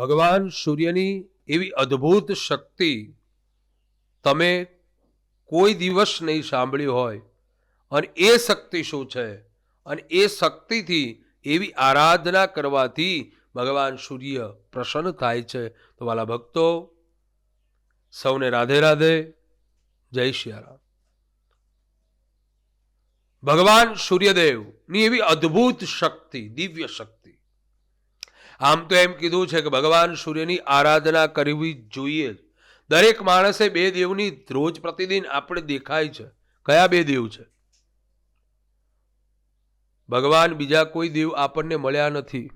ભગવાન સૂર્યની એવી અદ્ભુત શક્તિ તમે કોઈ દિવસ નહીં સાંભળ્યું હોય. અને એ શક્તિ શું છે? અને એ શક્તિથી એવી આરાધના કરવાથી ભગવાન સૂર્ય પ્રસન્ન થાય છે. તો વાલા ભક્તો, સૌને રાધે રાધે, જય શિયારામ. ભગવાન સૂર્યદેવની એવી અદ્ભુત શક્તિ, દિવ્ય શક્તિ આમ તો એમ કીધું છે કે ભગવાન સૂર્યની આરાધના કરવી જોઈએ. દરેક માણસે બે દેવની રોજ પ્રતિદિન આપણે દેખાય છે. કયા બે દેવ છે? ભગવાન બીજા કોઈ દેવ આપણને મળ્યા નથી,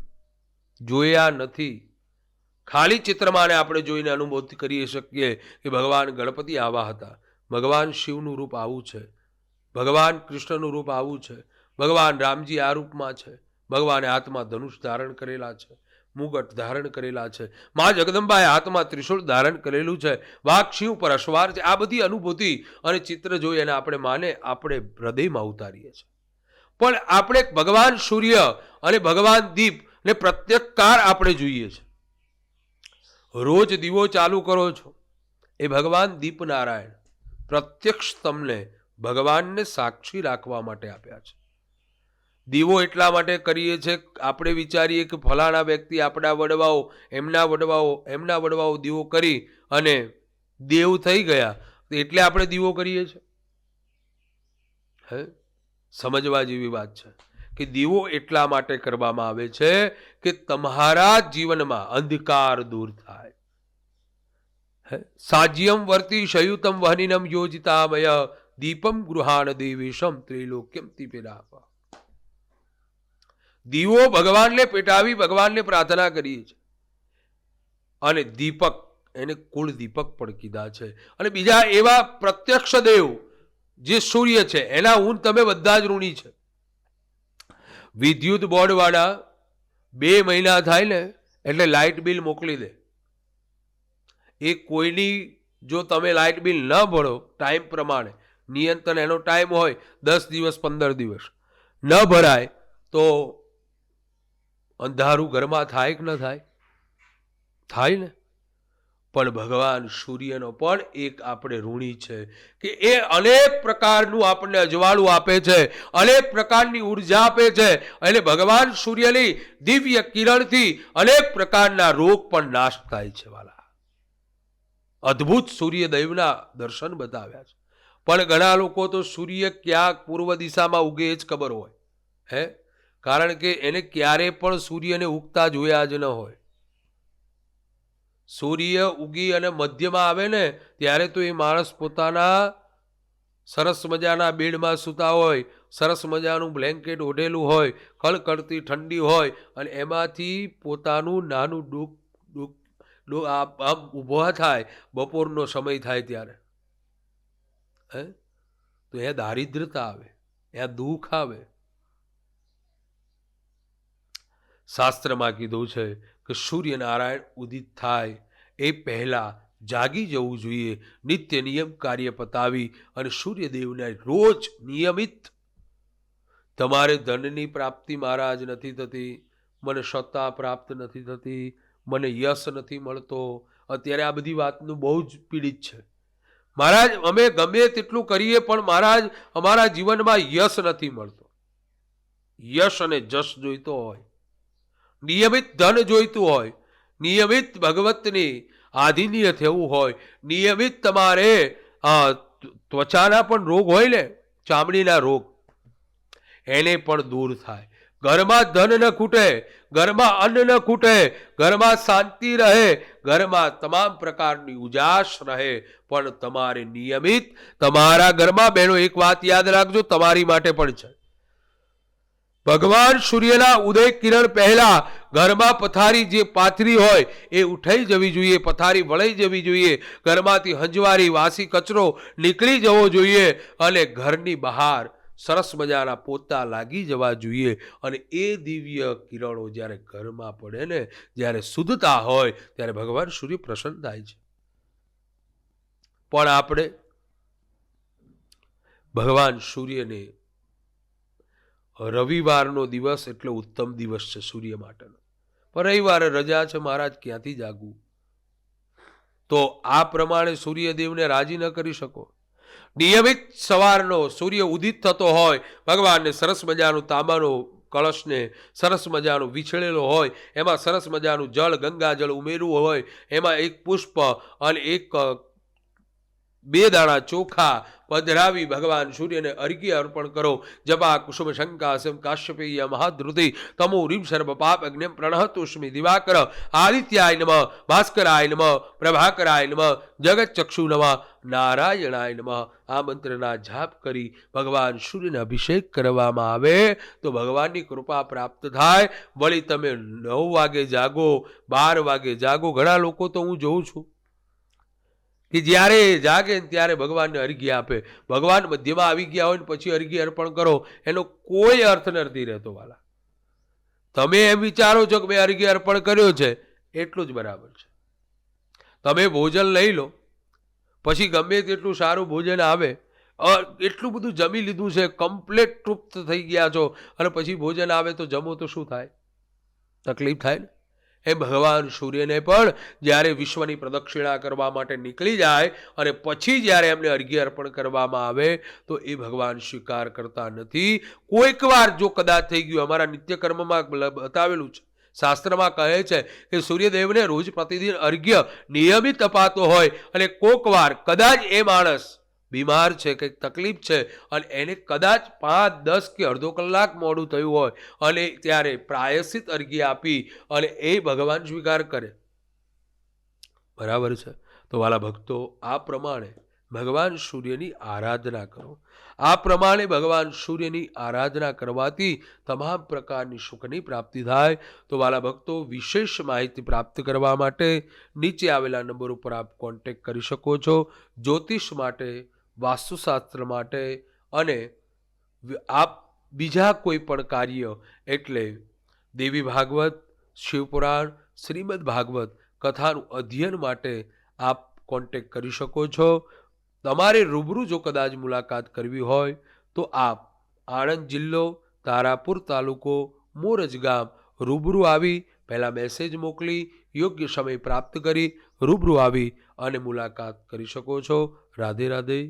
જોયા નથી. ખાલી ચિત્રમાંને આપણે જોઈને અનુભૂતિ કરી શકીએ કે ભગવાન ગણપતિ આવા હતા. ભગવાન શિવનું રૂપ આવું છે. ભગવાન કૃષ્ણનું રૂપ આવું છે. ભગવાન રામજી આ રૂપમાં છે. ભગવાને હાથમાં ધનુષ ધારણ કરેલા છે. મુગટ ધારણ કરેલા છે. મા જગદંબાએ હાથમાં ત્રિશૂળ ધારણ કરેલું છે. વાઘ શિવ પર અશ્વાર છે. આ બધી અનુભૂતિ અને ચિત્ર જોઈ અને આપણે માને આપણે હૃદયમાં ઉતારીએ છીએ. પણ આપણે ભગવાન સૂર્ય અને ભગવાન દીપ ને પ્રત્યક્ષકાર આપણે જોઈએ છે. રોજ દીવો ચાલુ કરો છો. એ ભગવાન દીપનારાયણ પ્રત્યક્ષ તમને ભગવાનને સાક્ષી રાખવા માટે આપ્યા છે. દીવો એટલા માટે કરીએ છીએ આપણે વિચારીએ કે ફલાણા વ્યક્તિ આપણા વડવાઓ, એમના વડવાઓ એમના વડવાઓ દીવો કરી અને દેવ થઈ ગયા. એટલે આપણે દીવો કરીએ છીએ હે? સમજવા જેવી વાત છે કે દીવો એટલા માટે કરવામાં આવે છે કે તમારા જીવનમાં અંધકાર દૂર થાય? સાજ્યમ વર્તી શયુતમ વહનિનમ યોજિતામય દીપમ ગૃહાણ દેવેશમ ત્રિલોક્યમ તિપિરાપા દીવો ભગવાનને પેટાવી, ભગવાનને પ્રાર્થના કરીએ છીએ. અને દીપક, એને કુળ દીપક પણ કીધા છે. અને બીજા એવા પ્રત્યક્ષ દેવ જે સૂર્ય છે, એના ઊન તમે બધા જ ઋણી છે. વિદ્યુત બોર્ડવાળા બે મહિના થાય ને, એટલે લાઇટ બિલ મોકલી દે. એ કોઈની, જો તમે લાઇટ બિલ ન ભરો, ટાઈમ પ્રમાણે, નિયંત્રણ એનો ટાઈમ હોય, દસ દિવસ, પંદર દિવસ, ન ભરાય, તો અંધારું ઘરમાં થાય કે ન થાય? થાય ને? પણ ભગવાન સૂર્યનો પણ એક આપણે ઋણી છે કે એ અનેક પ્રકારનું આપણને અજવાળું આપે છે, અનેક પ્રકારની ઊર્જા આપે છે. એટલે ભગવાન સૂર્યની દિવ્ય કિરણથી અનેક પ્રકારના રોગ પણ નાશ થાય છે વાલા. અદ્ભુત સૂર્યદેવના દર્શન બતાવ્યા છે. પણ ઘણા લોકો તો સૂર્ય ક્યાંક પૂર્વ દિશામાં ઉગે એ જ ખબર હોય. હે? કારણ કે એને ક્યારે પણ સૂર્યને ઉગતા જોયા જ ન હોય. સૂર્ય ઉગી અને મધ્યમાં આવે ને, ત્યારે તો એ માણસ પોતાના સરસ મજાના બેડમાં સૂતા હોય, સરસ મજાનું બ્લેન્કેટ ઓઢેલું હોય કળકળતી ઠંડી હોય, અને એમાંથી પોતાનું નાનું ડૂક ડૂક, ડૂ આમ ઊભા થાય, બપોરનો સમય થાય ત્યારે. હે? તો એ દારિદ્રતા આવે, એ દુઃખ આવે. શાસ્ત્રમાં કીધું છે કે સૂર્યનારાયણ ઉદિત થાય એ પહેલાં જાગી જવું જોઈએ, નિત્ય નિયમ કાર્ય પતાવી અને સૂર્યદેવને રોજ નિયમિત. તમારે ધનની પ્રાપ્તિ મહારાજ નથી થતી, મને સત્તા પ્રાપ્ત નથી થતી, મને યશ નથી મળતો. અત્યારે આ બધી વાતનું બહુ જ પીડિત છે. મહારાજ, અમે ગમે તેટલું કરીએ પણ મહારાજ, અમારા જીવનમાં યશ નથી મળતો. યશ અને જશ જોઈતો હોય. નિયમિત ધન જોઈતું હોય, નિયમિત ભગવતની આધીનીય થવું હોય, નિયમિત તમારે ત્વચાના પણ રોગ હોય ને, ચામડીના રોગ, એને પણ દૂર થાય. ઘરમાં ધન ન ખૂટે, ઘરમાં અન્ન ન ખૂટે, ઘરમાં શાંતિ રહે, ઘરમાં તમામ પ્રકારની ઉજાસ રહે, પણ તમારે નિયમિત, તમારા ઘરમાં, બહેનો, એક વાત યાદ રાખજો, તમારી માટે પણ છે. ભગવાન સૂર્યના ઉદય કિરણ પહેલા ઘરમાં પથારી જે પાથરી હોય એ ઉઠાઈ જવી જોઈએ, પથારી વળાઈ જવી જોઈએ, ઘરમાંથી હંજવારી વાસી કચરો નીકળી જવો જોઈએ અને ઘરની બહાર સરસ મજાના પોતા લાગી જવા જોઈએ અને એ દિવ્ય કિરણો જ્યારે ઘરમાં પડે ને, જ્યારે શુદ્ધતા હોય, ત્યારે ભગવાન સૂર્ય પ્રસન્ન થાય છે. પણ આપણે ભગવાન સૂર્યને રવિવારનો દિવસ એટલે ઉત્તમ દિવસ છે સૂર્ય માટેનો. પણ રવિવારે રજા છે, મહારાજ ક્યાંથી જાગવું? તો આ પ્રમાણે સૂર્યદેવને રાજી ન કરી શકો. નિયમિત સવારનો સૂર્ય ઉદિત થતો હોય, ભગવાનને સરસ મજાનું તાંબાનો કળશને સરસ મજાનું વિછળેલો હોય, એમાં સરસ મજાનું જળ, ગંગાજળ ઉમેરવું હોય, એમાં એક પુષ્પ અને એક બે દાણા ચોખા પધરાવી ભગવાન સૂર્યને અર્ઘ્ય અર્પણ કરો. જપા કુસુમ શંકાસમ કાશ્યપેય મહાદ્રુતિ તમો રીમ સર્વ પાપ અગ્નિમ પ્રણહતુષ્મી દિવાકર આદિત્યાય નમ, ભાસ્કરાય નમ, પ્રભાકરાય નમ જગતચક્ષુ નમ, નારાયણાય નમ. આ મંત્રના જાપ કરી ભગવાન સૂર્યને અભિષેક કરવામાં આવે તો ભગવાનની કૃપા પ્રાપ્ત થાય. વળી તમે નવ વાગે જાગો, બાર વાગે જાગો. ઘણા લોકો તો હું જોઉં છું. કે જ્યારે જાગે ને ત્યારે ભગવાનને અર્ઘ્ય આપે. ભગવાન મધ્યમાં આવી ગયા હોય ને પછી અર્ઘ્ય અર્પણ કરો, એનો કોઈ અર્થ નથી રહેતો વાલા. તમે એમ વિચારો છો કે મેં અર્ઘ્ય અર્પણ કર્યો છે, એટલું જ બરાબર છે. તમે ભોજન લઈ લો, પછી ગમે તેટલું સારું ભોજન આવે એટલું બધું જમી લીધું છે, કમ્પ્લેટ તૃપ્ત થઈ ગયા છો, અને પછી ભોજન આવે તો જમો તો શું થાય? તકલીફ થાય ને? એ ભગવાન, સૂર્યને પણ જ્યારે વિશ્વની પ્રદક્ષિણા કરવા માટે નીકળી જાય અને પછી જ્યારે એમને અર્ઘ્ય અર્પણ કરવામાં આવે, તો એ ભગવાન સ્વીકાર કરતા નથી. કોઈક વાર જો કદાચ થઈ ગયું, અમારા નિત્યકર્મમાં બતાવેલું છે. શાસ્ત્રમાં કહે છે કે સૂર્યદેવને રોજ પ્રતિદિન અર્ઘ્ય નિયમિત અપાતો હોય અને કોક વાર કદાચ એ માણસ બીમાર છે, કંઈક તકલીફ છે અને એને કદાચ પાંચ, દસ કે અડધો કલાક મોડું થયું હોય અને ત્યારે પ્રાયશ્ચિત અરજી આપી અને એ ભગવાન સ્વીકાર કરે. બરાબર છે. તો વાલા ભક્તો, આ પ્રમાણે ભગવાન સૂર્યની આરાધના કરો. આ પ્રમાણે ભગવાન સૂર્યની આરાધના કરવાથી તમામ પ્રકારની સુખની પ્રાપ્તિ થાય. તો વાલા ભક્તો, વિશેષ માહિતી પ્રાપ્ત કરવા માટે નીચે આવેલા નંબર ઉપર આપ કોન્ટેક્ટ કરી શકો છો. જ્યોતિષ માટે વાસ્તુશાસ્ત્ર માટે અને આપ બીજા કોઈ પણ કાર્ય એટલે દેવી ભાગવત, શિવપુરાણ, શ્રીમદ ભાગવત કથાનું અધ્યયન માટે આપ કોન્ટેક કરી શકો છો. તમારે રૂબરૂ જો કદાચ મુલાકાત કરવી હોય, તો આપ આણંદ જિલ્લો, તારાપુર તાલુકો, મોરજ ગામ રૂબરૂ આવી પહેલાં મેસેજ મોકલી, યોગ્ય સમય પ્રાપ્ત કરી રૂબરૂ આવી અને મુલાકાત કરી શકો છો. રાધે રાધે.